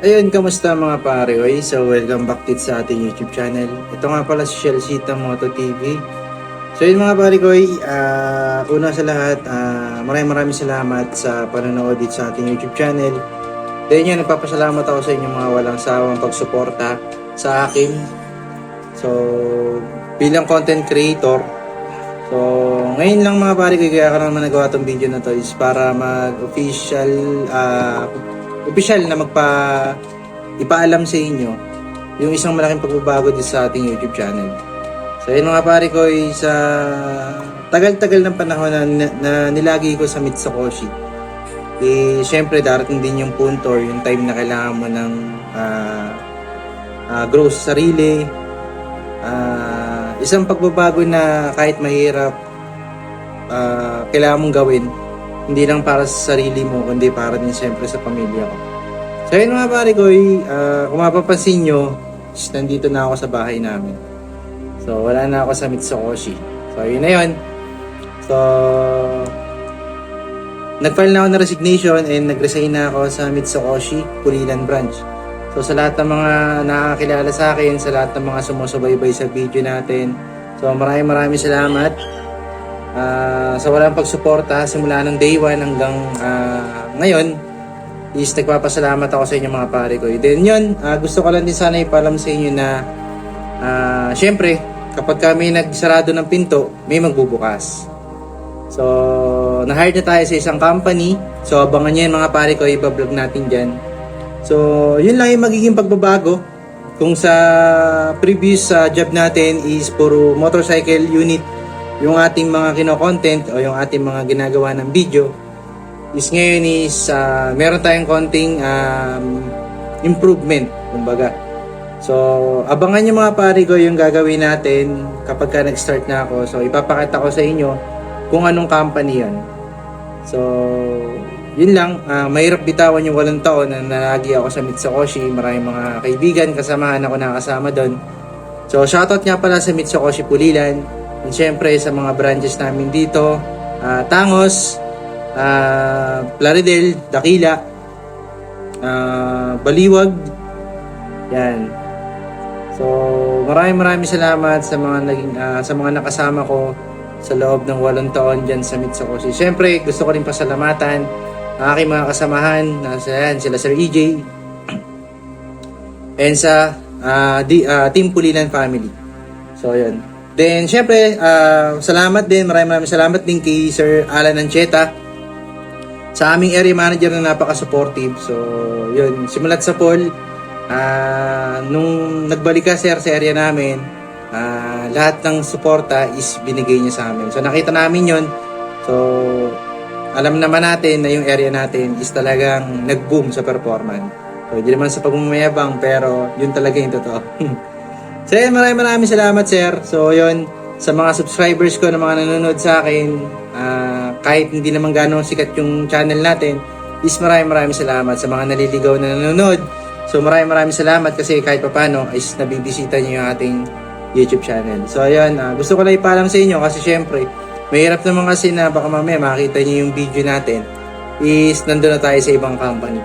Ayun, kamusta mga pare? Oy? So, welcome back to sa ating YouTube channel. Ito nga pala si Shellsita Moto TV. So, yun mga pare ko, uh, una sa lahat, uh, maraming maraming salamat sa panonood dito sa ating YouTube channel. Then yun, nagpapasalamat ako sa inyo mga walang sawang pagsuporta sa akin. So, bilang content creator, So, ngayon lang mga pare ko, kaya ka naman nagawa tong video na to is para mag-official, ah, official na magpa, ipaalam sa inyo yung isang malaking pagbabago din sa ating YouTube channel. So, yun mga pare ko, sa tagal-tagal ng panahon na, na, na nilagi ko sa Mitsukoshi, eh, syempre darating din yung punto or yung time na kailangan mo ng ah, ah, growth sa sarili, ah, isang pagbabago na kahit mahirap ah, kailangan mong gawin hindi lang para sa sarili mo kundi para din siyempre sa pamilya ko. So yun mga pare ko uh, kung mapapansin nyo nandito na ako sa bahay namin. So wala na ako sa Mitsukoshi. So yun na yun. So nag-file na ako ng resignation and nag-resign na ako sa Mitsukoshi Pulilan branch. So sa lahat ng mga nakakilala sa akin, sa lahat ng mga sumusubaybay sa video natin, so maraming maraming salamat. Ah, sa walang pagsuporta simula ng day 1 hanggang ah, ngayon is nagpapasalamat ako sa inyo mga pare ko. Then yun, ah, gusto ko lang din sana ipalam sa inyo na ah, syempre, kapag kami nagsarado ng pinto, may magbubukas. So, na-hire na tayo sa isang company. So, abangan nyo yan mga pare ko, ibablog natin dyan. So, yun lang yung magiging pagbabago. Kung sa previous uh, job natin is puro motorcycle unit yung ating mga kino-content o yung ating mga ginagawa ng video is ngayon is uh, meron tayong konting um, improvement kumbaga. So, abangan nyo mga pare ko yung gagawin natin kapag ka nag-start na ako. So, ipapakita ko sa inyo kung anong company yan. So, yun lang, uh, mahirap bitawan yung walang taon na nalagi ako sa Mitsukoshi. Maraming mga kaibigan, kasamahan ako nakasama doon. So, shoutout nga pala sa Mitsukoshi Pulilan. And syempre sa mga branches namin dito, uh, Tangos, uh, Plaridel, Dakila, uh, Baliwag, yan. So, maraming maraming salamat sa mga naging uh, sa mga nakasama ko sa loob ng walong taon diyan sa Mitsukoshi. Syempre, gusto ko rin pasalamatan ang aking mga kasamahan, nasa yan, sila Sir EJ, and sa uh, di, uh, Team Pulilan Family. So, yun. Then, syempre, uh, salamat din, maraming maraming salamat din kay Sir Alan Ancheta sa aming area manager na napaka-supportive. So, yun, simulat sa poll, uh, nung nagbalik ka sir sa area namin, uh, lahat ng suporta is binigay niya sa amin. So, nakita namin yun. So, alam naman natin na yung area natin is talagang nag-boom sa performance. So, hindi naman sa pagmamayabang, pero yun talaga yung totoo. so, yun, maraming maraming salamat, sir. So, yun, sa mga subscribers ko na mga nanonood sa akin, uh, kahit hindi naman gano'ng sikat yung channel natin, is maraming maraming salamat sa mga naliligaw na nanonood. So, maraming maraming salamat kasi kahit papano is nabibisita niyo yung ating YouTube channel. So, ayun, uh, gusto ko lang ipalam sa inyo kasi syempre, Mahirap naman kasi na baka mamaya makita niyo yung video natin is nandun na tayo sa ibang company.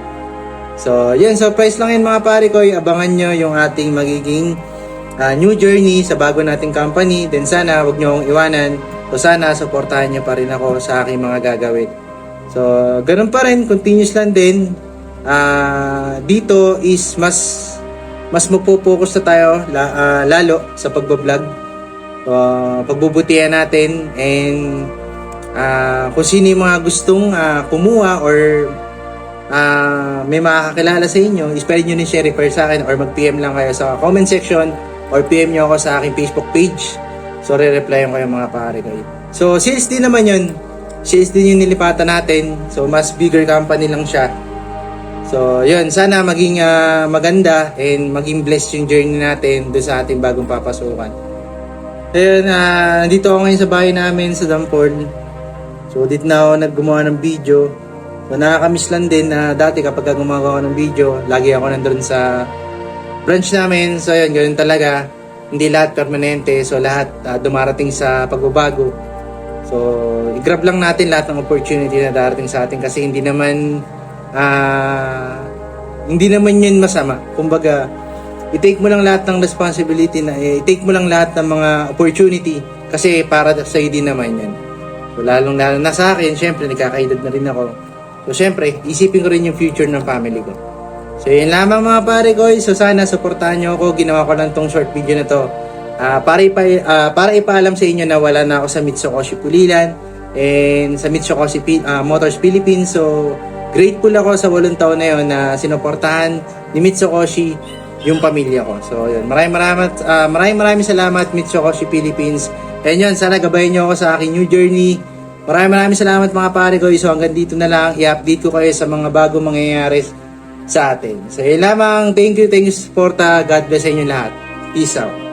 So, yun. Surprise lang yun mga pare ko. Abangan nyo yung ating magiging uh, new journey sa bago nating company. Then sana, wag nyo akong iwanan. So, sana, supportahan nyo pa rin ako sa aking mga gagawin. So, ganun pa rin. Continuous lang din. Uh, dito is mas mas magpo-focus na tayo la, uh, lalo sa pagbablog uh, pagbubutihan natin and uh, kung sino yung mga gustong uh, kumuha or uh, may makakakilala sa inyo, is pwede nyo rin share refer sa akin or mag-PM lang kayo sa comment section or PM nyo ako sa aking Facebook page. So, re-reply ko yung mga pare ko. So, sales din naman yun. Sales din yung nilipatan natin. So, mas bigger company lang siya. So, yun. Sana maging uh, maganda and maging blessed yung journey natin doon sa ating bagong papasukan. Ayun, uh, nandito ako ngayon sa bahay namin sa Damport. So, dito na ako naggumawa ng video. So, nakakamiss lang din na dati kapag gumagawa ng video, lagi ako nandun sa branch namin. So, ayun, ganun talaga. Hindi lahat permanente. So, lahat uh, dumarating sa pagbabago. So, i-grab lang natin lahat ng opportunity na darating sa atin kasi hindi naman uh, hindi naman yun masama. Kumbaga, i-take mo lang lahat ng responsibility na, eh, i-take mo lang lahat ng mga opportunity kasi para sa din naman yan. So, lalong lalo na sa akin, syempre, nagkakaedad na rin ako. So, syempre, isipin ko rin yung future ng family ko. So, yun lamang mga pare ko. So, sana supportahan nyo ako. Ginawa ko lang tong short video na to. Ah, para, ipa, ah, para ipaalam sa inyo na wala na ako sa Mitsukoshi Pulilan and sa Mitsukoshi ah, Motors Philippines. So, grateful ako sa walong taon na yun na sinuportahan ni Mitsukoshi yung pamilya ko. So, yun. Maraming maraming, ah, maraming maraming salamat Mitsukoshi Philippines. And yun, sana gabayan nyo ako sa aking new journey. Maraming maraming salamat mga pare ko. So, hanggang dito na lang. I-update ko kayo sa mga bagong mangyayari sa atin. So, yun lamang. Thank you, thank you sa suporta. God bless sa inyo lahat. Peace out.